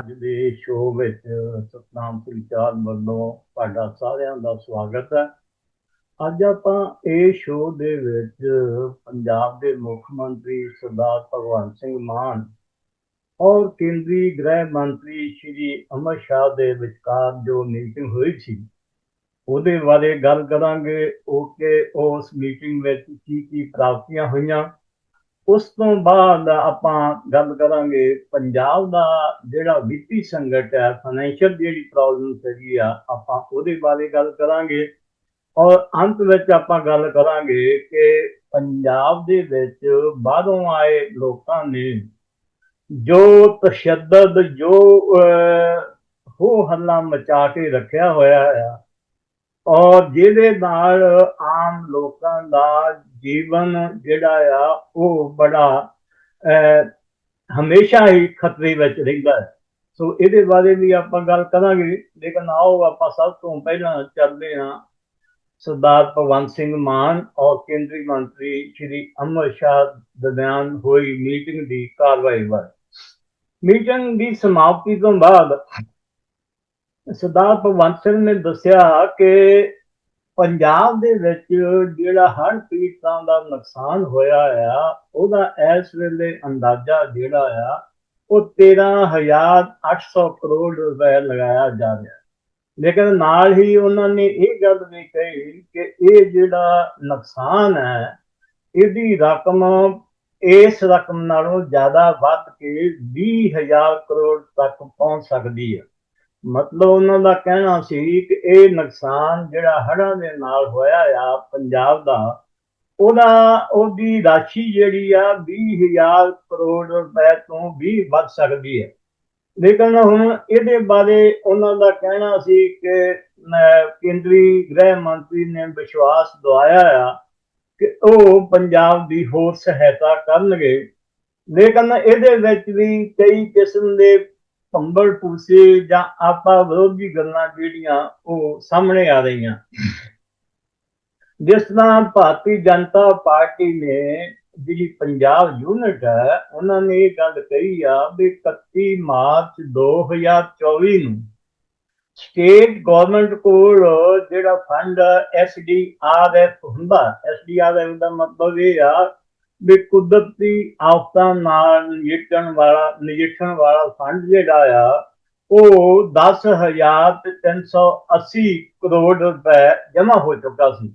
ਅੱਜ ਦੇ ਸ਼ੋਅ ਵਿੱਚ ਸਤਨਾਮ ਸਿੰਘ ਵੱਲੋਂ ਤੁਹਾਡਾ ਸਾਰਿਆਂ ਦਾ ਸਵਾਗਤ ਹੈ। ਅੱਜ ਆਪਾਂ ਇਹ ਸ਼ੋਅ ਦੇ ਵਿੱਚ ਪੰਜਾਬ ਦੇ ਮੁੱਖ ਮੰਤਰੀ ਸਰਦਾਰ ਭਗਵੰਤ ਸਿੰਘ ਮਾਨ ਔਰ ਕੇਂਦਰੀ ਗ੍ਰਹਿ ਮੰਤਰੀ ਸ਼੍ਰੀ ਅਮਰ ਸ਼ਾਹ ਦੇ ਵਿਚਕਾਰ ਜੋ ਮੀਟਿੰਗ ਹੋਈ ਸੀ, ਉਹਦੇ ਬਾਰੇ ਗੱਲ ਕਰਾਂਗੇ। ਉਹ ਕਿ ਉਸ ਮੀਟਿੰਗ ਵਿੱਚ ਕੀ ਕੀ ਪ੍ਰਾਪਤੀਆਂ ਹੋਈਆਂ ਉਸ ਤੋਂ ਬਾਅਦ ਆਪਾਂ ਗੱਲ ਕਰਾਂਗੇ ਪੰਜਾਬ ਦਾ ਜਿਹੜਾ ਵਿੱਤੀ ਸੰਕਟ ਹੈ ਫਾਈਨੈਂਸ਼ੀਅਲ ਜਿਹੜੀ ਪ੍ਰੋਬਲਮ ਹੈਗੀ ਆ, ਆਪਾਂ ਉਹਦੇ ਬਾਰੇ ਗੱਲ ਕਰਾਂਗੇ। ਔਰ ਅੰਤ ਵਿੱਚ ਆਪਾਂ ਗੱਲ ਕਰਾਂਗੇ ਕਿ ਪੰਜਾਬ ਦੇ ਵਿੱਚ ਬਾਹਰੋਂ ਆਏ ਲੋਕਾਂ ਨੇ ਜੋ ਤਸ਼ੱਦਦ, ਜੋ ਹੋ ਹੱਲਾ ਮਚਾ ਕੇ ਰੱਖਿਆ ਹੋਇਆ ਆ, ਔਰ ਜਿਹਦੇ ਨਾਲ ਆਮ ਲੋਕਾਂ ਦਾ ਜੀਵਨ ਜਿਹੜਾ ਆ, ਉਹ ਬੜਾ ਹਮੇਸ਼ਾ ਹੀ ਖਤਰੇ ਵਿੱਚ ਰਹਿੰਦਾ ਹੈ। ਸੋ ਇਹਦੇ ਬਾਰੇ ਵੀ ਆਪਾਂ ਗੱਲ ਕਰਾਂਗੇ, ਲੇਕਿਨ ਆਓ ਆਪਾਂ ਸਭ ਤੋਂ ਪਹਿਲਾਂ ਚੱਲਦੇ ਹਾਂ। ਸਰਦਾਰ ਭਗਵੰਤ ਸਿੰਘ ਮਾਨ ਔਰ ਕੇਂਦਰੀ ਮੰਤਰੀ ਸ਼੍ਰੀ ਅਮਰ ਸ਼ਾਹ ਦਰਮਿਆਨ ਹੋਈ ਮੀਟਿੰਗ ਦੀ ਕਾਰਵਾਈ ਬਾਰੇ ਮੀਟਿੰਗ ਦੀ ਸਮਾਪਤੀ ਤੋਂ ਬਾਅਦ ਸਰਦਾਰ ਭਗਵੰਤ ਸਿੰਘ ਨੇ ਦੱਸਿਆ ਕਿ ਪੰਜਾਬ ਦੇ ਵਿੱਚ ਜਿਹੜਾ ਹੜ੍ਹ ਪੀੜਤਾਂ ਦਾ ਨੁਕਸਾਨ ਹੋਇਆ ਆ, ਉਹਦਾ ਇਸ ਵੇਲੇ ਅੰਦਾਜ਼ਾ ਜਿਹੜਾ ਆ, ਉਹ 13800 ਕਰੋੜ ਰੁਪਏ ਲਗਾਇਆ ਜਾ ਰਿਹਾ। ਲੇਕਿਨ ਨਾਲ ਹੀ ਉਹਨਾਂ ਨੇ ਇਹ ਗੱਲ ਵੀ ਕਹੀ ਕਿ ਇਹ ਜਿਹੜਾ ਨੁਕਸਾਨ ਹੈ, ਇਹਦੀ ਰਕਮ, ਇਸ ਰਕਮ ਨਾਲੋਂ ਜ਼ਿਆਦਾ ਵੱਧ ਕੇ 20000 ਕਰੋੜ ਤੱਕ ਪਹੁੰਚ ਸਕਦੀ ਹੈ। ਮਤਲਬ ਉਹਨਾਂ ਦਾ ਕਹਿਣਾ ਸੀ ਕਿ ਇਹ ਨੁਕਸਾਨ ਜਿਹੜਾ ਹੜ੍ਹਾਂ ਦੇ ਨਾਲ ਹੋਇਆ ਆ ਪੰਜਾਬ ਦਾ, ਉਹਦਾ ਉਹਦੀ ਰਾਸ਼ੀ ਜਿਹੜੀ ਆ 20000 ਕਰੋੜ ਰੁਪਏ ਤੋਂ ਵੀ ਵੱਧ ਸਕਦੀ ਹੈ। ਲੇਕਿਨ ਹੁਣ ਇਹਦੇ ਬਾਰੇ ਉਹਨਾਂ ਦਾ ਕਹਿਣਾ ਸੀ ਕਿ ਕੇਂਦਰੀ ਗ੍ਰਹਿ ਮੰਤਰੀ ਨੇ ਵਿਸ਼ਵਾਸ ਦਵਾਇਆ ਆ ਕਿ ਉਹ ਪੰਜਾਬ ਦੀ ਹੋਰ ਸਹਾਇਤਾ ਕਰਨਗੇ। ਲੇਕਿਨ ਇਹਦੇ ਵਿੱਚ ਵੀ ਕਈ ਕਿਸਮ ਦੇ ਭੰਬਲ ਪੂਸੇ ਜਾਂ ਆਪਾ ਵਿਰੋਧੀ ਗੱਲਾਂ ਜਿਹੜੀਆਂ ਉਹ ਸਾਹਮਣੇ ਆ ਰਹੀਆਂ। ਜਿਸ ਤਰ੍ਹਾਂ ਭਾਰਤੀ ਜਨਤਾ ਪਾਰਟੀ ਨੇ ਜਿਹੜੀ ਪੰਜਾਬ ਯੂਨਿਟ ਹੈ, ਉਹਨਾਂ ਨੇ ਇਹ ਗੱਲ ਕਹੀ ਆ ਵੀ 31 ਮਾਰਚ 2024 ਨੂੰ ਸਟੇਟ ਗਵਰਨਮੈਂਟ ਕੋਲ ਜਿਹੜਾ ਫੰਡ ਐਸਡੀਆਰਐਫ ਹੁੰਦਾ ਐਸਡੀਆਰਐਫ ਦਾ ਮਤਲਬ ਇਹ ਆ ਵੀ ਕੁਦਰਤੀ ਆਫਤਾਂ ਨਾਲ ਨਜਿੱਠਣ ਵਾਲਾ ਨਜਿੱਠਣ ਵਾਲਾ ਫੰਡ ਜਿਹੜਾ ਆ, ਉਹ 10380 ਕਰੋੜ ਰੁਪਏ ਜਮ੍ਹਾਂ ਹੋ ਚੁੱਕਾ ਸੀ।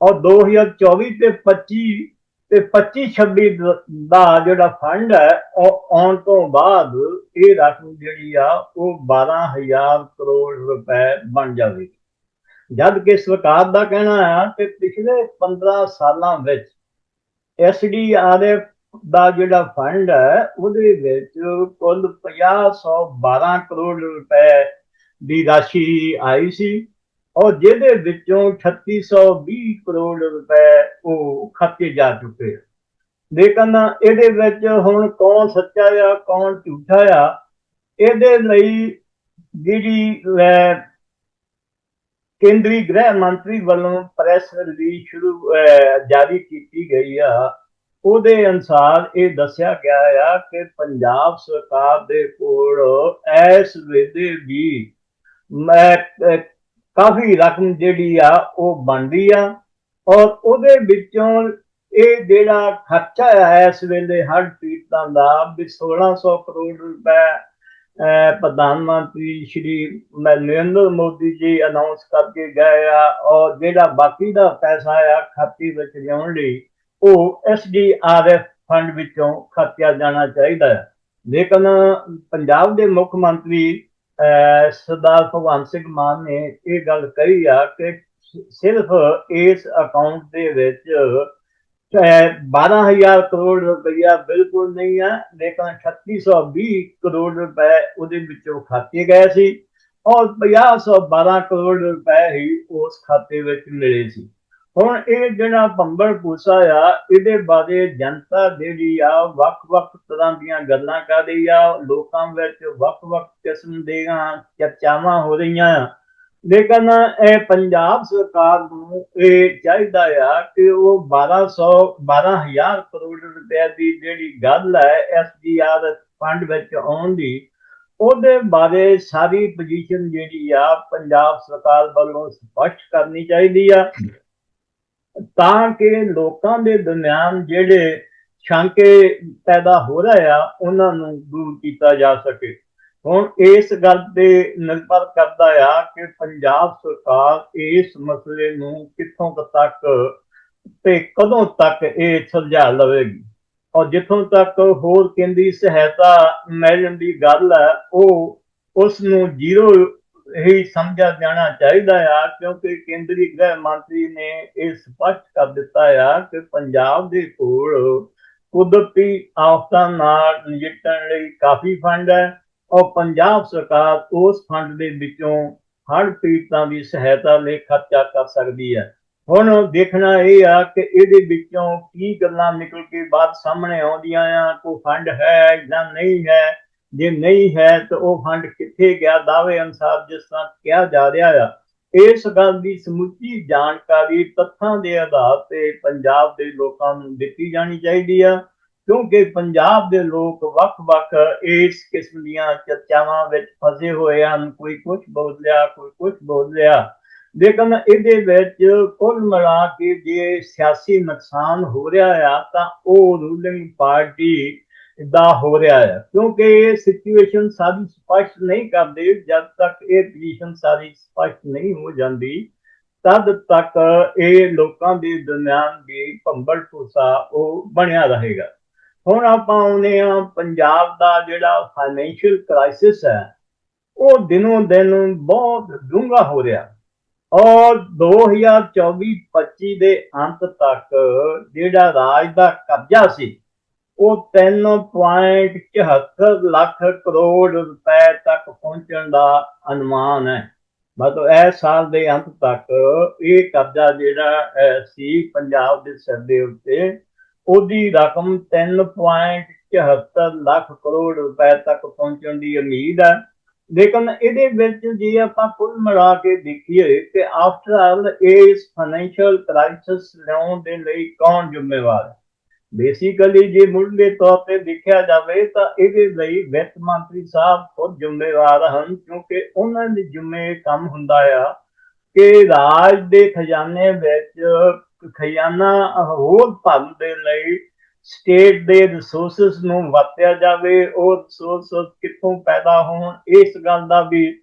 ਔਰ 2024 ਤੇ 25 ਤੇ 25 26 ਦਾ ਜਿਹੜਾ ਫੰਡ ਹੈ, ਉਹ ਆਉਣ ਤੋਂ ਬਾਅਦ ਇਹ ਰਕਮ ਜਿਹੜੀ ਆ, ਉਹ 12000 ਕਰੋੜ ਰੁਪਏ ਬਣ ਜਾਵੇਗੀ। ਜਦ ਕਿ ਸਰਕਾਰ ਦਾ ਕਹਿਣਾ ਹੈ ਕਿ ਪਿਛਲੇ 15 ਸਾਲਾਂ ਵਿੱਚ ਐਸਡੀਆਰਐਫ ਦਾ ਜਿਹੜਾ ਫੰਡ ਹੈ, ਉਹਦੇ ਵਿੱਚ ਕੁੱਲ 5012 ਕਰੋੜ ਰੁਪਏ ਦੀ ਰਾਸ਼ੀ ਆਈ ਸੀ ਔਰ ਜਿਹਦੇ ਵਿੱਚੋਂ 3620 ਕਰੋੜ ਰੁਪਏ ਉਹ ਖਰਚੇ ਜਾ ਚੁੱਕੇ ਲੇਕਿਨ ਇਹਦੇ ਵਿੱਚ ਹੁਣ ਕੌਣ ਸੱਚਾ ਆ, ਕੌਣ ਝੂਠਾ ਆ, ਇਹਦੇ ਲਈ ਜਿਹੜੀ ਕੇਂਦਰੀ ਗ੍ਰਹਿ ਮੰਤਰੀ ਵੱਲੋਂ ਪ੍ਰੈਸ ਰਿਲੀਜ਼ ਸ਼ੁਰੂ ਜਾਰੀ ਕੀਤੀ ਗਈ ਆ। ਉਹਦੇ ਅਨਸਾਰ ਇਹ ਦੱਸਿਆ ਗਿਆ ਆ ਕਿ ਪੰਜਾਬ ਸਰਕਾਰ ਦੇ ਕੋਲ ਇਸ ਵੇਲੇ ਵੀ ਕਾਫੀ ਰਕਮ ਜਿਹੜੀ ਆ, ਉਹ ਬਣਦੀ ਆ। ਔਰ ਉਹਦੇ ਵਿੱਚੋਂ ਇਹ ਜਿਹੜਾ ਖਰਚਾ ਆ ਇਸ ਵੇਲੇ ਹਰ ਪੀੜਤਾਂ ਦਾ ਵੀ 1600 ਕਰੋੜ ਰੁਪਏ ਪ੍ਰਧਾਨ ਮੰਤਰੀ ਸ਼੍ਰੀ ਨਰਿੰਦਰ ਮੋਦੀ ਜੀ ਅਨਾਉਂਸ ਕਰਕੇ ਗਏ ਆ ਔਰ ਜਿਹੜਾ ਬਾਕੀ ਦਾ ਪੈਸਾ ਆ ਖਾਤੇ ਵਿੱਚ ਲਿਆਉਣ ਲਈ, ਉਹ ਐਸਡੀਆਰਐਫ ਫੰਡ ਵਿੱਚੋਂ ਖਰਚਿਆ ਜਾਣਾ ਚਾਹੀਦਾ ਹੈ। ਲੇਕਿਨ ਪੰਜਾਬ ਦੇ ਮੁੱਖ ਮੰਤਰੀ ਸਰਦਾਰ ਭਗਵੰਤ ਸਿੰਘ ਮਾਨ ਨੇ ਇਹ ਗੱਲ ਕਹੀ ਆ ਕਿ ਸਿਰਫ ਇਸ ਅਕਾਊਂਟ ਦੇ ਵਿੱਚ 12000 ਕਰੋੜ ਰੁਪਇਆ ਬਿਲਕੁਲ ਨਹੀਂ ਆ ਲੇਕਿਨ 3620 ਕਰੋੜ ਰੁਪਏ ਉਹਦੇ ਵਿੱਚੋਂ ਖਾਤੇ ਗਏ ਸੀ ਔਰ 5012 ਕਰੋੜ ਰੁਪਏ ਹੀ ਉਸ ਖਾਤੇ ਵਿੱਚ ਮਿਲੇ ਸੀ। ਹੁਣ ਇਹ ਜਿਹੜਾ ਭੰਬਲ ਪੂਸਾ ਆ, ਇਹਦੇ ਬਾਰੇ ਜਨਤਾ ਜਿਹੜੀ ਆ, ਵੱਖ-ਵੱਖ ਤਰ੍ਹਾਂ ਦੀਆਂ ਗੱਲਾਂ ਕਰ ਰਹੀ ਆ, ਲੋਕਾਂ ਵਿੱਚ ਵੱਖ-ਵੱਖ ਕਿਸਮ ਦੀਆਂ ਚਰਚਾਵਾਂ ਹੋ ਰਹੀਆਂ ਆ। ਲੇਕਿਨ ਇਹ ਪੰਜਾਬ ਸਰਕਾਰ ਨੂੰ ਇਹ ਚਾਹੀਦਾ ਆ ਕਿ ਉਹ 1200 12000 ਕਰੋੜ ਰੁਪਏ ਦੀ ਜਿਹੜੀ ਗੱਲ ਹੈ ਐਸਡੀਆਰ ਫੰਡ ਵਿੱਚ ਆਉਣ ਦੀ, ਉਹਦੇ ਬਾਰੇ ਸਾਰੀ ਪੋਜੀਸ਼ਨ ਜਿਹੜੀ ਆ ਪੰਜਾਬ ਸਰਕਾਰ ਵੱਲੋਂ ਸਪਸ਼ਟ ਕਰਨੀ ਚਾਹੀਦੀ ਆ। ਤਾਂ ਕਿ ਲੋਕਾਂ ਦੇ ਦਰਮਿਆਨ ਜਿਹੜੇ ਸ਼ੰਕੇ ਪੈਦਾ ਹੋ ਰਹੇ ਆ, ਉਹਨਾਂ ਨੂੰ ਦੂਰ ਕੀਤਾ ਜਾ ਸਕੇ। ਹੁਣ ਇਸ ਗੱਲ ਤੇ ਨਿਰਭਰ ਕਰਦਾ ਆ ਕਿ ਪੰਜਾਬ ਸਰਕਾਰ ਇਸ ਮਸਲੇ ਨੂੰ ਕਿੱਥੋਂ ਤੱਕ ਤੇ ਕਦੋਂ ਤੱਕ ਇਹ ਸੁਲਝਾ ਲਵੇਗੀ। ਔਰ ਜਿੱਥੋਂ ਤੱਕ ਹੋਰ ਕੇਂਦਰੀ ਸਹਾਇਤਾ ਮਿਲਣ ਦੀ ਗੱਲ ਹੈ ਉਹ ਉਸ ਨੂੰ ਜ਼ੀਰੋ ਹੀ ਸਮਝਿਆ ਜਾਣਾ ਚਾਹੀਦਾ ਆ, ਕਿਉਂਕਿ ਕੇਂਦਰੀ ਗ੍ਰਹਿ ਮੰਤਰੀ ਨੇ ਇਹ ਸਪਸ਼ਟ ਕਰ ਦਿੱਤਾ ਆ ਕਿ ਪੰਜਾਬ ਦੇ ਕੋਲ ਕੁਦਰਤੀ ਆਫਤਾਂ ਨਾਲ ਨਜਿੱਠਣ ਲਈ ਕਾਫੀ ਫੰਡ ਹੈ। ਔਰ ਪੰਜਾਬ ਸਰਕਾਰ ਉਸ ਫੰਡ ਦੇ ਵਿੱਚੋਂ ਹੜ੍ਹ ਪੀੜਤਾਂ ਦੀ ਸਹਾਇਤਾ ਲਈ ਖਰਚਾ ਕਰ ਸਕਦੀ ਹੈ। ਹੁਣ ਦੇਖਣਾ ਇਹ ਆ ਕਿ ਇਹਦੇ ਵਿੱਚੋਂ ਕੀ ਗੱਲਾਂ ਨਿਕਲ ਕੇ ਬਾਅਦ ਸਾਹਮਣੇ ਆਉਂਦੀਆਂ ਆ, ਕੋਈ ਫੰਡ ਹੈ ਜਾਂ ਨਹੀਂ ਹੈ। ਜੇ ਨਹੀਂ ਹੈ ਤਾਂ ਉਹ ਫੰਡ ਕਿੱਥੇ ਗਿਆ, ਦਾਅਵੇ ਅਨੁਸਾਰ ਜਿਸ ਤਰ੍ਹਾਂ ਕਿਹਾ ਜਾ ਰਿਹਾ ਆ। ਇਸ ਗੱਲ ਦੀ ਸਮੁੱਚੀ ਜਾਣਕਾਰੀ ਤੱਥਾਂ ਦੇ ਆਧਾਰ ਤੇ ਪੰਜਾਬ ਦੇ ਲੋਕਾਂ ਨੂੰ ਦਿੱਤੀ ਜਾਣੀ ਚਾਹੀਦੀ ਆ। ਕਿਉਂਕਿ ਪੰਜਾਬ ਦੇ ਲੋਕ ਵੱਖ-ਵੱਖ ਇਸ ਕਿਸਮ ਦੀਆਂ ਚਰਚਾਵਾਂ ਵਿੱਚ ਫਸੇ ਹੋਏ ਹਨ। ਕੋਈ ਕੁਝ ਬੋਲ ਲਿਆ ਕੋਈ ਕੁਝ ਬੋਲ ਲਿਆ ਲੇਕਿਨ ਇਹਦੇ ਵਿੱਚ ਕੁੱਲ ਮਿਲਾ ਕੇ ਜੇ ਸਿਆਸੀ ਨੁਕਸਾਨ ਹੋ ਰਿਹਾ ਆ, ਤਾਂ ਉਹ ਰੂਲਿੰਗ ਪਾਰਟੀ ਦਾ ਹੋ ਰਿਹਾ ਹੈ ਕਿਉਂਕਿ ਇਹ ਸਿਚੁਏਸ਼ਨ ਸਾਰੀ ਸਪਸ਼ਟ ਨਹੀਂ ਕਰਦੇ। ਜਦ ਤੱਕ ਇਹ ਪੋਜੀਸ਼ਨ ਸਾਰੀ ਸਪਸ਼ਟ ਨਹੀਂ ਹੋ ਜਾਂਦੀ, ਤਦ ਤੱਕ ਇਹ ਲੋਕਾਂ ਦੇ ਦਰਮਿਆਨ ਵੀ ਭੰਬਲ ਭੂਸਾ ਉਹ ਬਣਿਆ ਰਹੇਗਾ। ਹੁਣ ਆਪਾਂ ਆਉਂਦੇ ਆ ਪੰਜਾਬ ਦਾ ਜਿਹੜਾ ਫਾਈਨੈਂਸ਼ੀਅਲ ਕ੍ਰਾਈਸਿਸ ਹੈ, ਉਹ ਦਿਨੋਂ ਦਿਨ ਬਹੁਤ ਡੂੰਘਾ ਹੋ ਰਿਹਾ। ਔਰ 2024-25 ਦੇ ਅੰਤ ਤੱਕ ਜਿਹੜਾ ਰਾਜ ਦਾ ਕਬਜ਼ਾ ਸੀ, ਉਹ 3.74 ਲੱਖ ਕਰੋੜ ਰੁਪਏ ਤੱਕ ਪਹੁੰਚਣ ਦਾ ਅਨੁਮਾਨ ਹੈ। ਮਤਲਬ ਇਹ ਸਾਲ ਦੇ ਅੰਤ ਤੱਕ ਇਹ ਕਬਜ਼ਾ ਜਿਹੜਾ ਸੀ ਪੰਜਾਬ ਦੇ ਸਿਰ ਦੇ ਉੱਤੇ ਉਹਦੀ ਰਕਮ 3.74 ਲੱਖ ਕਰੋੜ ਰੁਪਏ ਤੱਕ ਪਹੁੰਚਣ ਦੀ ਉਮੀਦ ਹੈ। ਲੇਕਿਨ ਇਹਦੇ ਵਿੱਚ ਜੇ ਆਪਾਂ ਕੁੱਲ ਮਿਲਾ ਕੇ ਦੇਖੀਏ ਕਿ ਆਫਟਰ ਆਲ ਇਸ ਫਾਈਨੈਂਸ਼ੀਅਲ ਕ੍ਰਾਈਸਿਸ ਲਿਆਉਣ ਦੇ ਲਈ ਕੌਣ ਜ਼ਿੰਮੇਵਾਰ ਹੈ? ਬੇਸਿਕਲੀ ਜੇ ਮੁੱਢਲੇ ਤੌਰ ਤੇ ਦੇਖਿਆ ਜਾਵੇ ਤਾਂ ਇਹਦੇ ਲਈ ਵਿੱਤ ਮੰਤਰੀ ਸਾਹਿਬ ਖੁਦ ਜ਼ਿੰਮੇਵਾਰ ਹਨ ਕਿਉਂਕਿ ਉਹਨਾਂ ਦੇ ਜ਼ਿੰਮੇ ਕੰਮ ਹੁੰਦਾ ਆ ਕਿ ਰਾਜ ਦੇ ਖਜ਼ਾਨੇ ਵਿੱਚ ਖਜ਼ਾਨਾ ਹੋਰ ਭਰਨ ਦੇ ਲਈ ਸਟੇਟ ਦੇ ਰਿਸੋਰਸਸ ਨੂੰ ਵਰਤਿਆ ਜਾਵੇ, ਉਹ ਰਿਸੋਰਸ ਕਿੱਥੋਂ ਪੈਦਾ ਹੋਣ, ਇਸ ਗੱਲ ਦਾ ਵੀ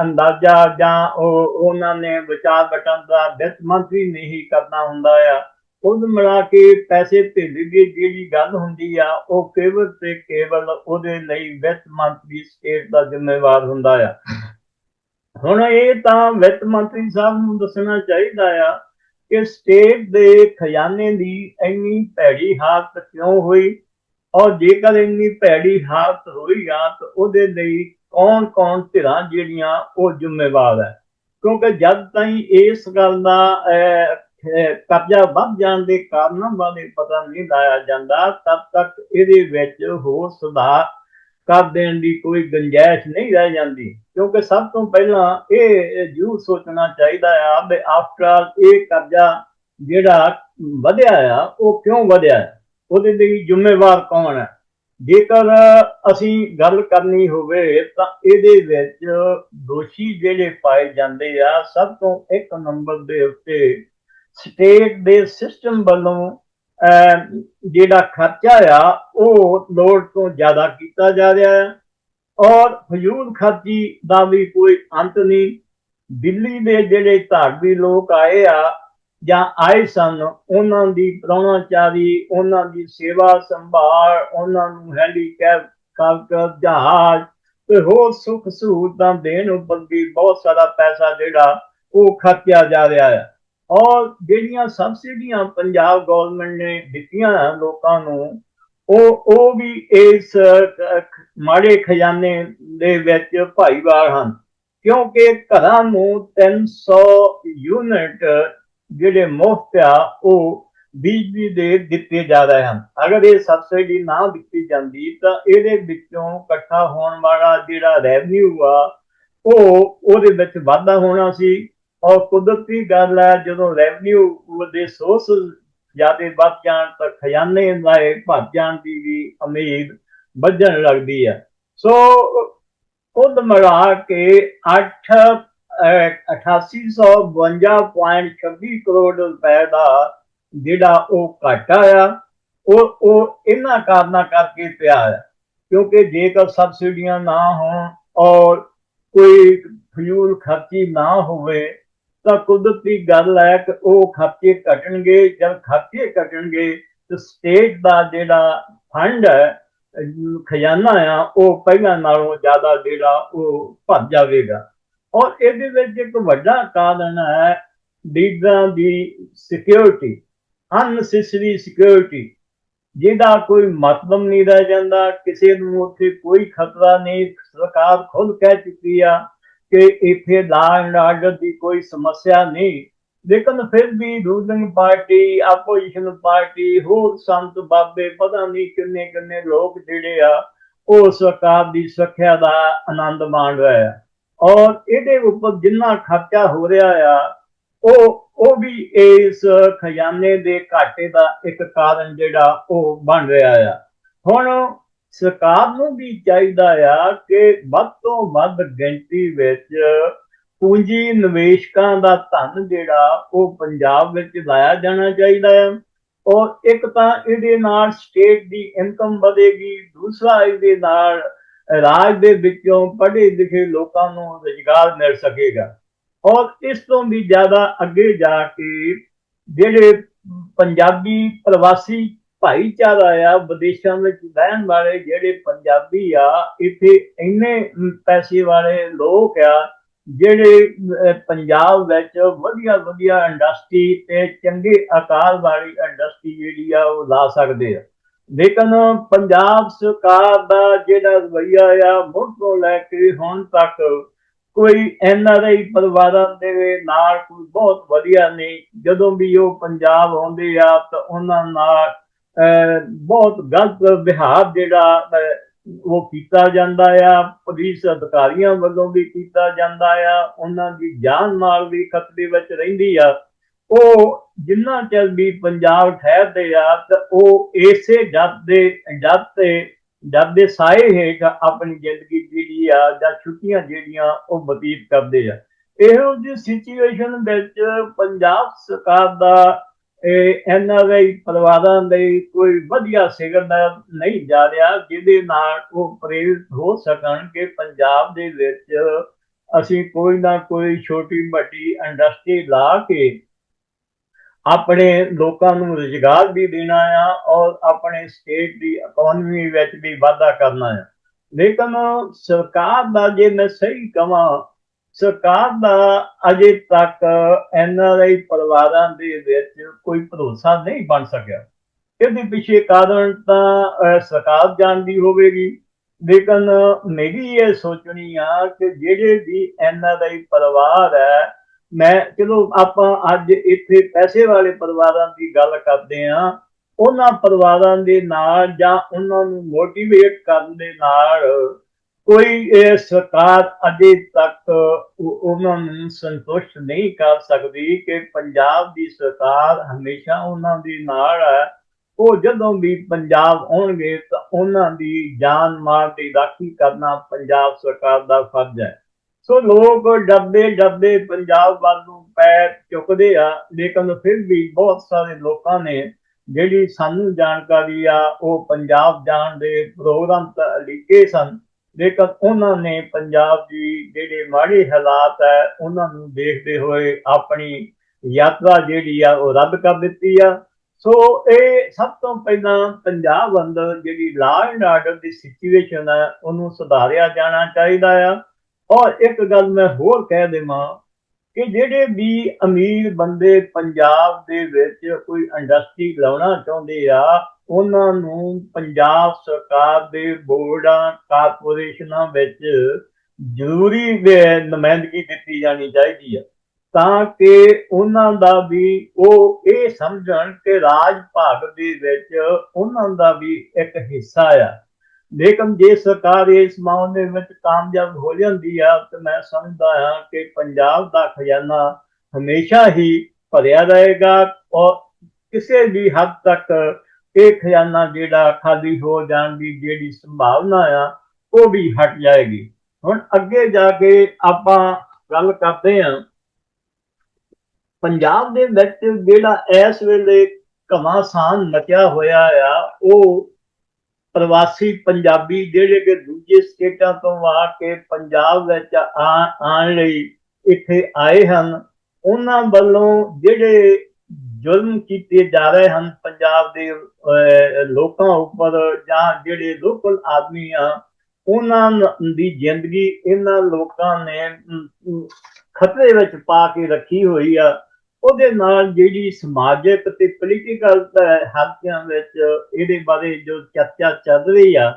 ਅੰਦਾਜ਼ਾ ਜਾਂ ਉਹ, ਉਹਨਾਂ ਨੇ ਵਿਚਾਰ ਵਟਣ ਦਾ ਵਿੱਤ ਮੰਤਰੀ ਨੇ ਕਰਨਾ ਹੁੰਦਾ ਆ। ਕੁੱਲ ਮਿਲਾ ਕੇ ਪੈਸੇ ਧੇਲੇ ਦੀ ਜਿਹੜੀ ਗੱਲ ਹੁੰਦੀ ਆ, ਉਹ ਕੇਵਲ ਤੇ ਕੇਵਲ ਉਹਦੇ ਲਈ ਵਿੱਤ ਮੰਤਰੀ ਸਟੇਟ ਦਾ ਜ਼ਿੰਮੇਵਾਰ ਹੁੰਦਾ ਆ। ਹੁਣ ਇਹ ਤਾਂ ਵਿੱਤ ਮੰਤਰੀ ਸਾਹਿਬ ਨੂੰ ਦੱਸਣਾ ਚਾਹੀਦਾ ਆ ਕਿ ਸਟੇਟ ਦੇ ਖਜ਼ਾਨੇ ਦੀ ਇੰਨੀ ਭੈੜੀ ਹਾਲਤ ਕਿਉਂ ਹੋਈ? ਔਰ ਜੇਕਰ ਇੰਨੀ ਭੈੜੀ ਹਾਲਤ ਹੋਈ ਆ ਤਾਂ ਉਹਦੇ ਲਈ ਕੌਣ-ਕੌਣ ਧਿਰਾਂ ਜਿਹੜੀਆਂ ਉਹ ਜ਼ਿੰਮੇਵਾਰ ਹੈ? ਕਿਉਂਕਿ ਜਦ ਤਾਈਂ ਇਸ ਗੱਲ ਦਾ ਅਹ, ਅਹ, ਕਬਜ਼ਾ ਵੱਧ ਜਾਣ ਦੇ ਕਾਰਨਾਂ ਬਾਰੇ ਪਤਾ ਨਹੀਂ ਲਾਇਆ ਜਾਂਦਾ ਤਦ ਤੱਕ ਇਹਦੇ ਵਿੱਚ ਹੋਰ ਸੁਧਾਰ ਕਰ ਦੇਣ ਦੀ ਕੋਈ ਗੁੰਜਾਇਸ਼ ਨਹੀਂ ਰਹਿ ਜਾਂਦੀ। ਕਿਉਂਕਿ ਸਭ ਤੋਂ ਪਹਿਲਾਂ ਇਹ ਜ਼ਰੂਰ ਸੋਚਣਾ ਚਾਹੀਦਾ ਆ ਵੀ ਆਫਟਰ ਆਲ ਇਹ ਕਰਜ਼ਾ ਜਿਹੜਾ ਵਧਿਆ ਆ, ਉਹ ਕਿਉਂ ਵਧਿਆ ਉਹਦੇ ਲਈ ਜ਼ਿੰਮੇਵਾਰ ਕੌਣ ਹੈ ਜੇਕਰ ਅਸੀਂ ਗੱਲ ਕਰਨੀ ਹੋਵੇ ਤਾਂ ਇਹਦੇ ਵਿੱਚ ਦੋਸ਼ੀ ਜਿਹੜੇ ਪਾਏ ਜਾਂਦੇ ਆ, ਸਭ ਤੋਂ ਇੱਕ ਨੰਬਰ ਦੇ ਉੱਤੇ ਸਟੇਟ ਦੇ ਸਿਸਟਮ ਵੱਲੋਂ ਜਿਹੜਾ ਖਰਚਾ ਆ, ਉਹ ਲੋੜ ਤੋਂ ਜ਼ਿਆਦਾ ਕੀਤਾ ਜਾ ਰਿਹਾ ਹੈ। ਔਰ ਫਜ਼ੂਲ ਖਰਚੀ ਦਾ ਵੀ ਕੋਈ ਅੰਤ ਨਹੀਂ। ਦਿੱਲੀ ਦੇ ਜਿਹੜੇ ਧਾਰਮੀ ਲੋਕ ਆਏ ਆ ਜਾਂ ਆਏ ਸਨ, ਉਹਨਾਂ ਦੀ ਪ੍ਰਾਹੁਣਾਚਾਰੀ ਉਹਨਾਂ ਦੀ ਸੇਵਾ ਸੰਭਾਲ, ਉਹਨਾਂ ਨੂੰ ਹੈਂਡੀਕੈਪ ਕਾਲਕਰ ਜਹਾਜ਼ ਤੇ ਹੋਰ ਸੁੱਖ ਸਹੂਲਤਾਂ ਦੇਣ ਉੱਪਰ ਵੀ ਬਹੁਤ ਸਾਰਾ ਪੈਸਾ ਜਿਹੜਾ ਉਹ ਖਰਚਿਆ ਜਾ ਰਿਹਾ ਹੈ। ਔਰ ਜਿਹੜੀਆਂ ਸਬਸਿਡੀਆਂ ਪੰਜਾਬ ਗਵਰਨਮੈਂਟ ਨੇ ਦਿੱਤੀਆਂ ਲੋਕਾਂ ਨੂੰ, ਉਹ ਉਹ ਵੀ ਇਸ ਮਾੜੇ ਖਜ਼ਾਨੇ ਦੇ ਵਿੱਚ ਭਾਈਵਾਰ ਹਨ। ਕਿਉਂਕਿ ਘਰਾਂ ਨੂੰ 300 ਯੂਨਿਟ ਜਿਹੜੇ ਮੁਫਤ ਆ, ਉਹ ਬਿਜਲੀ ਦੇ ਦਿੱਤੇ ਜਾ ਰਹੇ ਹਨ। ਅਗਰ ਇਹ ਸਬਸਿਡੀ ਨਾ ਦਿੱਤੀ ਜਾਂਦੀ ਤਾਂ ਇਹਦੇ ਵਿੱਚੋਂ ਇਕੱਠਾ ਹੋਣ ਵਾਲਾ ਜਿਹੜਾ ਰੈਵਨਿਊ ਆ, ਉਹ ਉਹਦੇ ਵਿੱਚ ਵਾਧਾ ਹੋਣਾ ਸੀ। ਔਰ ਕੁਦਰਤੀ ਗੱਲ ਹੈ, ਜਦੋਂ ਰੈਵਨਿਊ ਦੇ ਸੋਰਸ ਜ਼ਿਆਦਾ ਵੱਧ ਜਾਣ ਤਾਂ ਖਜ਼ਾਨੇ ਦਾ ਭਰ ਜਾਣ ਦੀ ਵੀ ਉਮੀਦ ਵੱਧਣ ਲੱਗਦੀ ਹੈ। ਸੋ ਕੁੱਲ ਮਿਲਾ ਕੇ 8 8852.26 ਕਰੋੜ ਰੁਪਏ ਦਾ ਜਿਹੜਾ ਉਹ ਘਾਟਾ ਆ, ਉਹ ਉਹ ਇਹਨਾਂ ਕਾਰਨਾਂ ਕਰਕੇ ਪਿਆ ਹੈ। ਕਿਉਂਕਿ ਜੇਕਰ ਸਬਸਿਡੀਆਂ ਨਾ ਹੋਣ ਔਰ ਕੋਈ ਫਿਜ਼ੂਲ ਖਰਚੀ ਨਾ ਹੋਵੇ ਤਾਂ ਕੁਦਰਤੀ ਗੱਲ ਹੈ ਕਿ ਉਹ ਖਰਚੇ ਘਟਣਗੇ ਜਦ ਖਰਚੇ ਘਟਣਗੇ ਤਾਂ ਸਟੇਟ ਦਾ ਜਿਹੜਾ ਫੰਡ ਹੈ, ਖਜ਼ਾਨਾ ਆ, ਉਹ ਪਹਿਲਾਂ ਨਾਲੋਂ ਜ਼ਿਆਦਾ ਜਿਹੜਾ ਉਹ ਭਰ ਜਾਵੇਗਾ। ਔਰ ਇਹਦੇ ਵਿੱਚ ਇੱਕ ਵੱਡਾ ਕਾਰਨ ਹੈ ਲੀਡਰਾਂ ਦੀ ਸਿਕਿਉਰਿਟੀ ਅਨਸੈਸਰੀ ਸਿਕਿਉਰਿਟੀ ਜਿਹਦਾ ਕੋਈ ਮਤਲਬ ਨਹੀਂ ਰਹਿ ਜਾਂਦਾ, ਕਿਸੇ ਨੂੰ ਉੱਥੇ ਕੋਈ ਖਤਰਾ ਨਹੀਂ, ਸਰਕਾਰ ਖੁਦ ਕਹਿ ਚੁੱਕੀ ਆ ਕਿ ਇੱਥੇ ਲਾ ਐਂਡ ਆਰਡਰ ਦੀ ਕੋਈ ਸਮੱਸਿਆ ਨਹੀਂ। ਲੇਕਿਨ ਫਿਰ ਵੀ ਰੂਲਿੰਗ ਆਪੋਜੀਸ਼ਨ ਪਾਰਟੀ, ਹੋਰ ਸੰਤ ਬਾਬੇ, ਪਤਾ ਨਹੀਂ ਕਿੰਨੇ ਕਿੰਨੇ ਲੋਕ ਜਿਹੜੇ ਆ, ਉਹ ਸਰਕਾਰ ਦੀ ਸੁਰੱਖਿਆ ਦਾ ਆਨੰਦ ਮਾਣ ਰਹੇ ਆ। ਔਰ ਇਹਦੇ ਉੱਪਰ ਜਿੰਨਾ ਖਰਚਾ ਹੋ ਰਿਹਾ ਆ, ਉਹ ਉਹ ਵੀ ਇਸ ਖਜ਼ਾਨੇ ਦੇ ਘਾਟੇ ਦਾ ਇੱਕ ਕਾਰਨ ਜਿਹੜਾ ਉਹ ਬਣ ਰਿਹਾ ਆ। ਹੁਣ ਸਰਕਾਰ ਨੂੰ ਵੀ ਚਾਹੀਦਾ ਆ ਕਿ ਵੱਧ ਤੋਂ ਵੱਧ ਗਿਣਤੀ ਵਿੱਚ ਪੂੰਜੀ ਨਿਵੇਸ਼ਕਾਂ ਦਾ ਧਨ ਜਿਹੜਾ ਉਹ ਪੰਜਾਬ ਵਿੱਚ ਲਾਇਆ ਜਾਣਾ ਚਾਹੀਦਾ ਹੈ ਔਰ ਇੱਕ ਤਾਂ ਇਹਦੇ ਨਾਲ ਸਟੇਟ ਦੀ ਇਨਕਮ ਵਧੇਗੀ, ਦੂਸਰਾ ਇਹਦੇ ਨਾਲ ਰਾਜ ਦੇ ਵਿੱਚੋਂ ਪੜ੍ਹੇ ਲਿਖੇ ਲੋਕਾਂ ਨੂੰ ਰੁਜ਼ਗਾਰ ਮਿਲ ਸਕੇਗਾ। ਔਰ ਇਸ ਤੋਂ ਵੀ ਜ਼ਿਆਦਾ ਅੱਗੇ ਜਾ ਕੇ ਜਿਹੜੇ ਪੰਜਾਬੀ ਪ੍ਰਵਾਸੀ ਭਾਈਚਾਰਾ ਆ, ਵਿਦੇਸ਼ਾਂ ਵਿੱਚ ਰਹਿਣ ਵਾਲੇ ਜਿਹੜੇ ਪੰਜਾਬੀ ਆ, ਇੱਥੇ ਇੰਨੇ ਪੈਸੇ ਵਾਲੇ ਲੋਕ ਆ, ਜਿਹੜੇ ਪੰਜਾਬ ਵਿੱਚ ਵਧੀਆ ਵਧੀਆ ਇੰਡਸਟਰੀ ਤੇ ਚੰਗੇ ਆਕਾਰ ਵਾਲੀ ਇੰਡਸਟਰੀ ਜਿਹੜੀ ਆ, ਉਹ ਲਾ ਸਕਦੇ ਆ। ਲੇਕਿਨ ਪੰਜਾਬ ਸਰਕਾਰ ਦਾ ਜਿਹੜਾ ਰਵਈਆ ਆ ਮੁੱਢ ਤੋਂ ਲੈ ਕੇ ਹੁਣ ਤੱਕ ਕੋਈ ਐਨਆਰਆਈ ਪਰਿਵਾਰਾਂ ਦੇ ਨਾਲ ਕੋਈ ਬਹੁਤ ਵਧੀਆ ਨਹੀਂ। ਜਦੋਂ ਵੀ ਉਹ ਪੰਜਾਬ ਆਉਂਦੇ ਆ, ਤਾਂ ਉਹਨਾਂ ਨਾਲ ਬਹੁਤ ਗਲਤ ਵਿਹਾਰ ਜਿਹੜਾ ਉਹ ਕੀਤਾ ਜਾਂਦਾ ਆ। ਪੁਲਿਸ ਅਧਿਕਾਰੀਆਂ ਵੱਲੋਂ ਵੀ ਕੀਤਾ ਜਾਂਦਾ ਆ। ਉਹਨਾਂ ਦੀ ਜਾਨ ਮਾਲ ਵੀ ਖਤਰੇ ਵਿੱਚ ਰਹਿੰਦੀ ਆ। ਉਹ ਜਿੰਨਾ ਚਿਰ ਵੀ ਪੰਜਾਬ ਠਹਿਰਦੇ ਆ, ਤਾਂ ਉਹ ਇਸੇ ਜੱਤ ਦੇ ਜੱਤ ਤੇ ਜੱਤ ਦੇ ਸਾਏ ਹੇਠ ਆਪਣੀ ਜ਼ਿੰਦਗੀ ਜਿਹੜੀ ਆ ਜਾਂ ਛੁੱਟੀਆਂ ਜਿਹੜੀਆਂ ਉਹ ਬਤੀਤ ਕਰਦੇ ਆ। ਇਹੋ ਜਿਹੀ ਸਿਚੁਏਸ਼ਨ ਵਿੱਚ ਪੰਜਾਬ ਸਰਕਾਰ ਦਾ ਇਹਨਾਂ ਦੇ ਪਰਿਵਾਰਾਂ ਲਈ ਕੋਈ ਵਧੀਆ ਸਿਗਨਲ ਨਹੀਂ ਜਾ ਰਿਹਾ, ਜਿਹਦੇ ਨਾਲ ਉਹ ਪ੍ਰੇਰਿਤ ਹੋ ਸਕਣ ਕਿ ਪੰਜਾਬ ਦੇ ਵਿੱਚ ਅਸੀਂ ਕੋਈ ਨਾ ਕੋਈ ਛੋਟੀ ਵੱਡੀ ਇੰਡਸਟਰੀ ਲਾ ਕੇ ਆਪਣੇ ਲੋਕਾਂ ਨੂੰ ਰੁਜ਼ਗਾਰ ਵੀ ਦੇਣਾ ਆ ਔਰ ਆਪਣੇ ਸਟੇਟ ਦੀ ਇਕਨੋਮੀ ਵਿੱਚ ਵੀ ਵਾਧਾ ਕਰਨਾ ਆ। ਲੇਕਿਨ ਸਰਕਾਰ ਦਾ ਜੇ ਮੈਂ ਸਹੀ ਕਵਾਂ ਸਰਕਾਰ ਦਾ ਅਜੇ ਤੱਕ ਐਨ ਆਰ ਆਈ ਪਰਿਵਾਰਾਂ ਦੇ ਵਿੱਚ ਕੋਈ ਭਰੋਸਾ ਨਹੀਂ ਬਣ ਸਕਿਆ। ਇਹਦੇ ਪਿੱਛੇ ਕਾਰਨ ਤਾਂ ਅਹ, ਸਰਕਾਰ ਜਾਣਦੀ ਹੋਵੇਗੀ। ਲੇਕਿਨ ਮੇਰੀ ਇਹ ਸੋਚਣੀ ਆ ਕਿ ਜਿਹੜੇ ਵੀ ਐਨ ਆਰ ਆਈ ਪਰਿਵਾਰ ਹੈ ਮੈਂ ਚਲੋ ਆਪਾਂ ਅੱਜ ਇੱਥੇ ਪੈਸੇ ਵਾਲੇ ਪਰਿਵਾਰਾਂ ਦੀ ਗੱਲ ਕਰਦੇ ਆ ਉਹਨਾਂ ਪਰਿਵਾਰਾਂ ਦੇ ਨਾਲ ਜਾਂ ਉਹਨਾਂ ਨੂੰ ਮੋਟੀਵੇਟ ਕਰਨ ਦੇ ਨਾਲ ਕੋਈ ਇਹ ਸਰਕਾਰ ਅਜੇ ਤੱਕ ਉਹਨਾਂ ਨੂੰ ਸੰਤੁਸ਼ਟ ਨਹੀਂ ਕਰ ਸਕਦੀ ਕਿ ਪੰਜਾਬ ਦੀ ਸਰਕਾਰ ਹਮੇਸ਼ਾ ਉਹਨਾਂ ਦੇ ਨਾਲ ਹੈ। ਉਹ ਜਦੋਂ ਵੀ ਪੰਜਾਬ ਆਉਣਗੇ ਤਾਂ ਉਹਨਾਂ ਦੀ ਜਾਨ ਮਾਲ ਦੀ ਰਾਖੀ ਕਰਨਾ ਪੰਜਾਬ ਸਰਕਾਰ ਦਾ ਫਰਜ਼ ਹੈ। ਸੋ ਲੋਕ ਡਰਦੇ ਡਰਦੇ ਪੰਜਾਬ ਵੱਲ ਨੂੰ ਪੈਰ ਚੁੱਕਦੇ ਆ, ਲੇਕਿਨ ਫਿਰ ਵੀ ਬਹੁਤ ਸਾਰੇ ਲੋਕਾਂ ਨੇ ਜਿਹੜੀ ਸਾਨੂੰ ਜਾਣਕਾਰੀ ਆ, ਉਹ ਪੰਜਾਬ ਜਾਣ ਦੇ ਪ੍ਰੋਗਰਾਮ ਤਾਂ ਲਿਖੇ ਸਨ। ਲੇਕਿਨ ਉਹਨਾਂ ਨੇ ਪੰਜਾਬ ਦੀ ਜਿਹੜੇ ਮਾੜੇ ਹਾਲਾਤ ਹੈ, ਉਹਨਾਂ ਨੂੰ ਦੇਖਦੇ ਹੋਏ ਆਪਣੀ ਯਾਤਰਾ ਜਿਹੜੀ ਆ, ਉਹ ਰੱਦ ਕਰ ਦਿੱਤੀ ਆ। ਸੋ ਇਹ ਸਭ ਤੋਂ ਪਹਿਲਾਂ ਪੰਜਾਬ ਅੰਦਰ ਜਿਹੜੀ ਲਾਅ ਐਂਡ ਆਰਡਰ ਦੀ ਸਿਚੁਏਸ਼ਨ ਹੈ, ਉਹਨੂੰ ਸੁਧਾਰਿਆ ਜਾਣਾ ਚਾਹੀਦਾ ਆ। ਔਰ ਇੱਕ ਗੱਲ ਮੈਂ ਹੋਰ ਕਹਿ ਦੇਵਾਂ ਕਿ ਜਿਹੜੇ ਵੀ ਅਮੀਰ ਬੰਦੇ ਪੰਜਾਬ ਦੇ ਵਿੱਚ ਕੋਈ ਇੰਡਸਟਰੀ ਲਾਉਣਾ ਚਾਹੁੰਦੇ ਆ ਉਹਨਾਂ ਨੂੰ ਪੰਜਾਬ ਸਰਕਾਰ ਦੇ ਬੋਰਡਾਂ, ਕਾਰਪੋਰੇਸ਼ਨਾਂ ਵਿੱਚ ਜ਼ਰੂਰੀ ਨੁਮਾਇੰਦਗੀ ਦਿੱਤੀ ਜਾਣੀ ਚਾਹੀਦੀ ਹੈ ਤਾਂ ਕਿ ਉਹਨਾਂ ਦਾ ਵੀ ਉਹ ਇਹ ਸਮਝਣ ਕਿ ਰਾਜ ਭਾਗ ਦੇ ਵਿੱਚ ਉਹਨਾਂ ਦਾ ਵੀ ਇੱਕ ਹਿੱਸਾ ਆ। ਲੇਕਿਨ ਜੇ ਸਰਕਾਰ ਇਸ ਮਾਮਲੇ ਵਿੱਚ ਕਾਮਯਾਬ ਹੋ ਜਾਂਦੀ ਆ, ਤਾਂ ਮੈਂ ਸਮਝਦਾ ਹਾਂ ਕਿ ਪੰਜਾਬ ਦਾ ਖਜ਼ਾਨਾ ਹਮੇਸ਼ਾ ਹੀ ਭਰਿਆ ਰਹੇਗਾ ਔਰ ਕਿਸੇ ਵੀ ਹੱਦ ਤੱਕ ਇਹ ਖਜ਼ਾਨਾ ਜਿਹੜਾ ਖਾਲੀ ਹੋ ਜਾਣ ਦੀ ਜਿਹੜੀ ਸੰਭਾਵਨਾ ਆ, ਉਹ ਵੀ ਹਟ ਜਾਏਗੀ। ਹੁਣ ਅੱਗੇ ਜਾ ਕੇ ਆਪਾਂ ਗੱਲ ਕਰਦੇ ਹਾਂ। ਪੰਜਾਬ ਦੇ ਵਿੱਚ ਜਿਹੜਾ ਇਸ ਵੇਲੇ ਘਮਾਸਾਨ ਮਚਿਆ ਹੋਇਆ ਆ, ਉਹ ਪ੍ਰਵਾਸੀ ਪੰਜਾਬੀ ਜਿਹੜੇ ਕਿ ਦੂਜੇ ਸਟੇਟਾਂ ਤੋਂ ਆ ਕੇ ਪੰਜਾਬ ਵਿੱਚ ਆ- ਆਉਣ ਲਈ ਇੱਥੇ ਆਏ ਹਨ, ਉਹਨਾਂ ਵੱਲੋਂ ਜਿਹੜੇ ਜ਼ੁਲਮ ਕੀਤੇ ਜਾ ਰਹੇ ਹਨ ਪੰਜਾਬ ਦੇ ਅਹ, ਲੋਕਾਂ ਉੱਪਰ ਜਾਂ ਜਿਹੜੇ ਲੋਕਲ ਆਦਮੀ ਆ ਉਹਨਾਂ ਦੀ ਜ਼ਿੰਦਗੀ ਇਹਨਾਂ ਲੋਕਾਂ ਨੇ ਖਤਰੇ ਵਿੱਚ ਪਾ ਕੇ ਰੱਖੀ ਹੋਈ ਆ। ਉਹਦੇ ਨਾਲ ਜਿਹੜੀ ਸਮਾਜਿਕ ਤੇ ਪੋਲੀਟੀਕਲ ਹਲਕਿਆਂ ਵਿੱਚ ਇਹਦੇ ਬਾਰੇ ਜੋ ਚਰਚਾ ਚੱਲ ਰਹੀ ਆ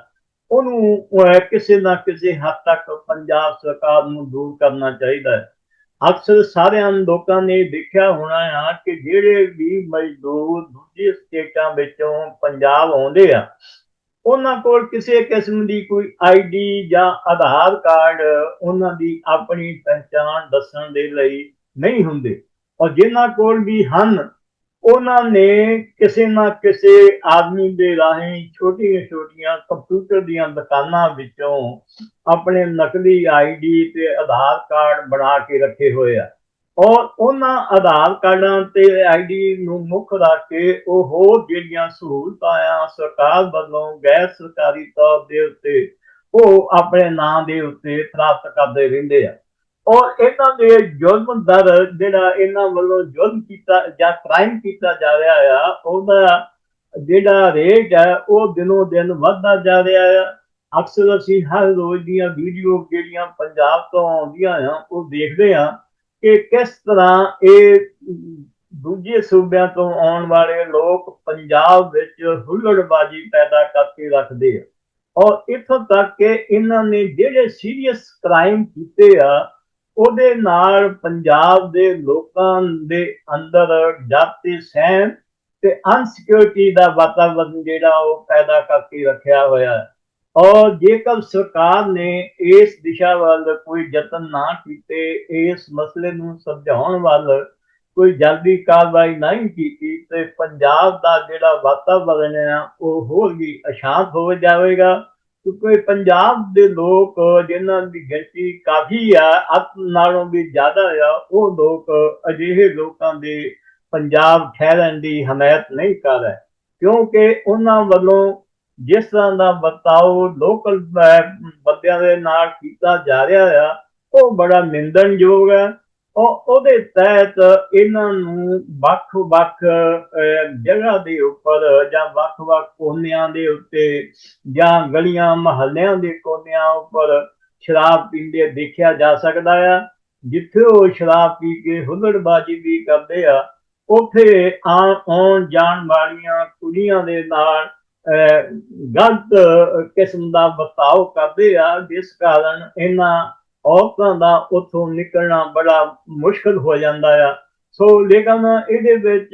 ਉਹਨੂੰ ਅਹ, ਕਿਸੇ ਨਾ ਕਿਸੇ ਹੱਦ ਤੱਕ ਪੰਜਾਬ ਸਰਕਾਰ ਨੂੰ ਦੂਰ ਕਰਨਾ ਚਾਹੀਦਾ ਹੈ। ਅਕਸਰ ਸਾਰਿਆਂ ਲੋਕਾਂ ਨੇ ਦੇਖਿਆ ਹੋਣਾ ਆ ਕਿ ਜਿਹੜੇ ਵੀ ਮਜ਼ਦੂਰ ਦੂਜੇ ਸਟੇਟਾਂ ਵਿੱਚੋਂ ਪੰਜਾਬ ਆਉਂਦੇ ਆ, ਉਹਨਾਂ ਕੋਲ ਕਿਸੇ ਕਿਸਮ ਦੀ ਕੋਈ ਆਈਡੀ ਜਾਂ ਆਧਾਰ ਕਾਰਡ ਉਹਨਾਂ ਦੀ ਆਪਣੀ ਪਹਿਚਾਣ ਦੱਸਣ ਦੇ ਲਈ ਨਹੀਂ ਹੁੰਦੇ। ਔਰ ਜਿਨ੍ਹਾਂ ਕੋਲ ਵੀ ਹਨ ਉਹਨਾਂ ਨੇ ਕਿਸੇ ਨਾ ਕਿਸੇ ਆਦਮੀ ਦੇ ਰਾਹੀਂ ਛੋਟੀਆਂ ਛੋਟੀਆਂ ਕੰਪਿਊਟਰ ਦੀਆਂ ਦੁਕਾਨਾਂ ਵਿੱਚੋਂ ਆਪਣੇ ਨਕਲੀ ਆਈਡੀ ਤੇ ਆਧਾਰ ਕਾਰਡ ਬਣਾ ਕੇ ਰੱਖੇ ਹੋਏ ਆ। ਔਰ ਉਹਨਾਂ ਆਧਾਰ ਕਾਰਡਾਂ ਤੇ ਆਈਡੀ ਨੂੰ ਮੁੱਖ ਰੱਖ ਕੇ ਉਹ ਹੋਰ ਜਿਹੜੀਆਂ ਸਹੂਲਤਾਂ ਆ ਸਰਕਾਰ ਵੱਲੋਂ ਗੈਰ ਸਰਕਾਰੀ ਤੌਰ ਦੇ ਉੱਤੇ ਉਹ ਆਪਣੇ ਨਾਂ ਦੇ ਉੱਤੇ ਪ੍ਰਾਪਤ ਕਰਦੇ ਰਹਿੰਦੇ ਆ। ਔਰ ਇਹਨਾਂ ਦੇ ਜ਼ੁਲਮ ਦਰ ਜਿਹੜਾ ਇਹਨਾਂ ਵੱਲੋਂ ਜ਼ੁਲਮ ਕੀਤਾ ਜਾਂ ਕ੍ਰਾਈਮ ਕੀਤਾ ਜਾ ਰਿਹਾ ਆ, ਉਹਦਾ ਜਿਹੜਾ ਰੇਟ ਹੈ ਉਹ ਦਿਨੋਂ ਦਿਨ ਵੱਧਦਾ ਜਾ ਰਿਹਾ ਆ। ਅਕਸਰ ਅਸੀਂ ਹਰ ਰੋਜ਼ ਦੀਆਂ ਵੀਡੀਓ ਜਿਹੜੀਆਂ ਪੰਜਾਬ ਤੋਂ ਆਉਂਦੀਆਂ ਆ, ਉਹ ਦੇਖਦੇ ਆ ਕਿ ਕਿਸ ਤਰ੍ਹਾਂ ਇਹ ਦੂਜੇ ਸੂਬਿਆਂ ਤੋਂ ਆਉਣ ਵਾਲੇ ਲੋਕ ਪੰਜਾਬ ਵਿੱਚ ਹੁੱਲੜਬਾਜ਼ੀ ਪੈਦਾ ਕਰਕੇ ਰੱਖਦੇ ਆ। ਔਰ ਇੱਥੋਂ ਤੱਕ ਕਿ ਇਹਨਾਂ ਨੇ ਜਿਹੜੇ ਸੀਰੀਅਸ ਕ੍ਰਾਈਮ ਕੀਤੇ ਆ ਉਹਦੇ ਨਾਲ ਪੰਜਾਬ ਦੇ ਲੋਕਾਂ ਦੇ ਅੰਦਰ ਜਾਤੀ ਸਹਿਮ ਤੇ ਅਨਸਿਕਿਉਰਿਟੀ ਦਾ ਵਾਤਾਵਰਨ ਜਿਹੜਾ ਉਹ ਪੈਦਾ ਕਰਕੇ ਰੱਖਿਆ ਹੋਇਆ ਹੈ। ਔਰ ਜੇਕਰ ਸਰਕਾਰ ਨੇ ਇਸ ਦਿਸ਼ਾ ਵੱਲ ਕੋਈ ਯਤਨ ਨਾ ਕੀਤੇ, ਇਸ ਮਸਲੇ ਨੂੰ ਸਮਝਾਉਣ ਵੱਲ ਕੋਈ ਜਲਦੀ ਕਾਰਵਾਈ ਨਹੀਂ ਕੀਤੀ, ਤੇ ਪੰਜਾਬ ਦਾ ਜਿਹੜਾ ਵਾਤਾਵਰਨ ਹੈ, ਉਹ ਹੋਰ ਵੀ ਅਸ਼ਾਂਤ ਹੋ ਜਾਵੇਗਾ। ਕਿਉਂਕਿ ਪੰਜਾਬ ਦੇ ਲੋਕ ਜਿਨ੍ਹਾਂ ਦੀ ਗਿਣਤੀ ਕਾਫੀ ਆ, ਅੱਤ ਨਾਲੋਂ ਵੀ ਜ਼ਿਆਦਾ ਆ, ਉਹ ਲੋਕ ਅਜਿਹੇ ਲੋਕਾਂ ਦੇ ਪੰਜਾਬ ਠਹਿਰਨ ਦੀ ਹਮਾਇਤ ਨਹੀਂ ਕਰ ਰਹੇ। ਕਿਉਂਕਿ ਉਹਨਾਂ ਵੱਲੋਂ ਜਿਸ ਤਰ੍ਹਾਂ ਦਾ ਵਰਤਾਓ ਲੋਕਲ ਬੰਦਿਆਂ ਦੇ ਨਾਲ ਕੀਤਾ ਜਾ ਰਿਹਾ ਆ, ਉਹ ਬੜਾ ਨਿੰਦਣਯੋਗ ਹੈ। ਉਹ ਉਹਦੇ ਤਹਿਤ ਇਹਨਾਂ ਨੂੰ ਵੱਖ-ਵੱਖ ਜਗ੍ਹਾ ਦੇ ਉੱਪਰ ਜਾਂ ਵੱਖ-ਵੱਖ ਕੋਨਿਆਂ ਦੇ ਉੱਤੇ ਜਾਂ ਗਲੀਆਂ ਮਹੱਲਿਆਂ ਦੇ ਕੋਨਿਆਂ ਉੱਪਰ ਸ਼ਰਾਬ ਪੀਂਦੇ ਦੇਖਿਆ ਜਾ ਸਕਦਾ ਆ। ਜਿੱਥੇ ਉਹ ਸ਼ਰਾਬ ਪੀ ਕੇ ਹੁੱਲੜਬਾਜ਼ੀ ਵੀ ਕਰਦੇ ਆ ਉੱਥੇ ਆਉਣ ਆਉਣ ਜਾਣ ਵਾਲੀਆਂ ਕੁੜੀਆਂ ਦੇ ਨਾਲ ਅਹ, ਗਲਤ ਕਿਸਮ ਦਾ ਵਰਤਾਓ ਕਰਦੇ ਆ। ਜਿਸ ਕਾਰਨ ਇਹਨਾਂ ਔਰਤਾਂ ਦਾ ਉੱਥੋਂ ਨਿਕਲਣਾ ਬੜਾ ਮੁਸ਼ਕਲ ਹੋ ਜਾਂਦਾ ਆ। ਸੋ ਲੇਕਿਨ ਇਹਦੇ ਵਿੱਚ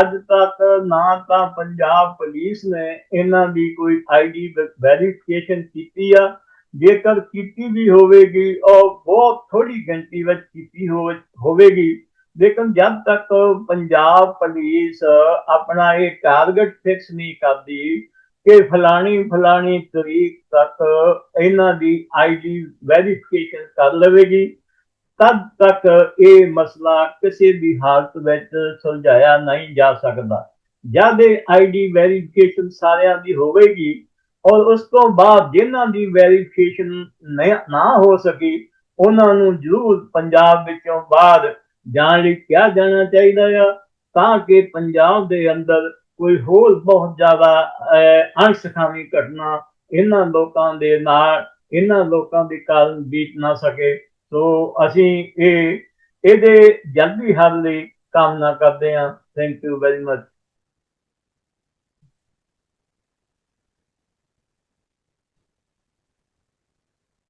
ਅੱਜ ਤੱਕ ਨਾ ਤਾਂ ਪੰਜਾਬ ਪੁਲਿਸ ਨੇ ਇਹਨਾਂ ਦੀ ਕੋਈ ਆਈਡੀ ਵੈਰੀਫਿਕੇਸ਼ਨ ਕੀਤੀ ਆ। ਜੇਕਰ ਕੀਤੀ ਵੀ ਹੋਵੇਗੀ, ਉਹ ਬਹੁਤ ਥੋੜੀ ਗਿਣਤੀ ਵਿੱਚ ਕੀਤੀ ਹੋਵੇ- ਹੋਵੇਗੀ। ਲੇਕਿਨ ਜਦ ਤੱਕ ਪੰਜਾਬ ਪੁਲਿਸ ਆਪਣਾ ਇਹ ਟਾਰਗੇਟ ਫਿਕਸ ਨਹੀਂ ਕਰਦੀ ਕਿ ਫਲਾਣੀ ਫਲਾਣੀ ਤਰੀਕ ਤੱਕ ਇਹਨਾਂ ਦੀ ਆਈਡੀ ਵੈਰੀਫਿਕੇਸ਼ਨ ਕਰ ਲਵੇਗੀ। ਤਦ ਤੱਕ ਇਹ ਮਸਲਾ ਕਿਸੇ ਵੀ ਹਾਲਤ ਵਿੱਚ ਸੁਲਝਾਇਆ ਨਹੀਂ ਜਾ ਸਕਦਾ। ਜਦ ਇਹ ਆਈਡੀ ਵੈਰੀਫਿਕੇਸ਼ਨ ਸਾਰਿਆਂ ਦੀ ਹੋਵੇਗੀ ਔਰ ਉਸ ਤੋਂ ਬਾਅਦ ਜਿਨ੍ਹਾਂ ਦੀ ਵੈਰੀਫਿਕੇਸ਼ਨ ਨਾ ਹੋ ਸਕੀ, ਉਹਨਾਂ ਨੂੰ ਜ਼ਰੂਰ ਪੰਜਾਬ ਵਿੱਚੋਂ ਬਾਹਰ ਜਾਣ ਲਈ ਕਿਹਾ ਜਾਣਾ ਚਾਹੀਦਾ ਆ, ਤਾਂ ਕਿ ਪੰਜਾਬ ਦੇ ਅੰਦਰ ਕੋਈ ਹੋਰ ਬਹੁਤ ਜ਼ਿਆਦਾ ਅਹ, ਅਣਸਖਾਵੀ ਘਟਨਾ ਇਹਨਾਂ ਲੋਕਾਂ ਦੇ ਨਾਲ ਇਹਨਾਂ ਲੋਕਾਂ ਦੇ ਕਾਰਨ ਬੀਤ ਨਾ ਸਕੇ। ਸੋ ਅਸੀਂ ਇਹ ਇਹਦੇ ਜਲਦੀ ਹੱਲ ਲਈ ਕਾਮਨਾ ਕਰਦੇ ਹਾਂ। Thank you very much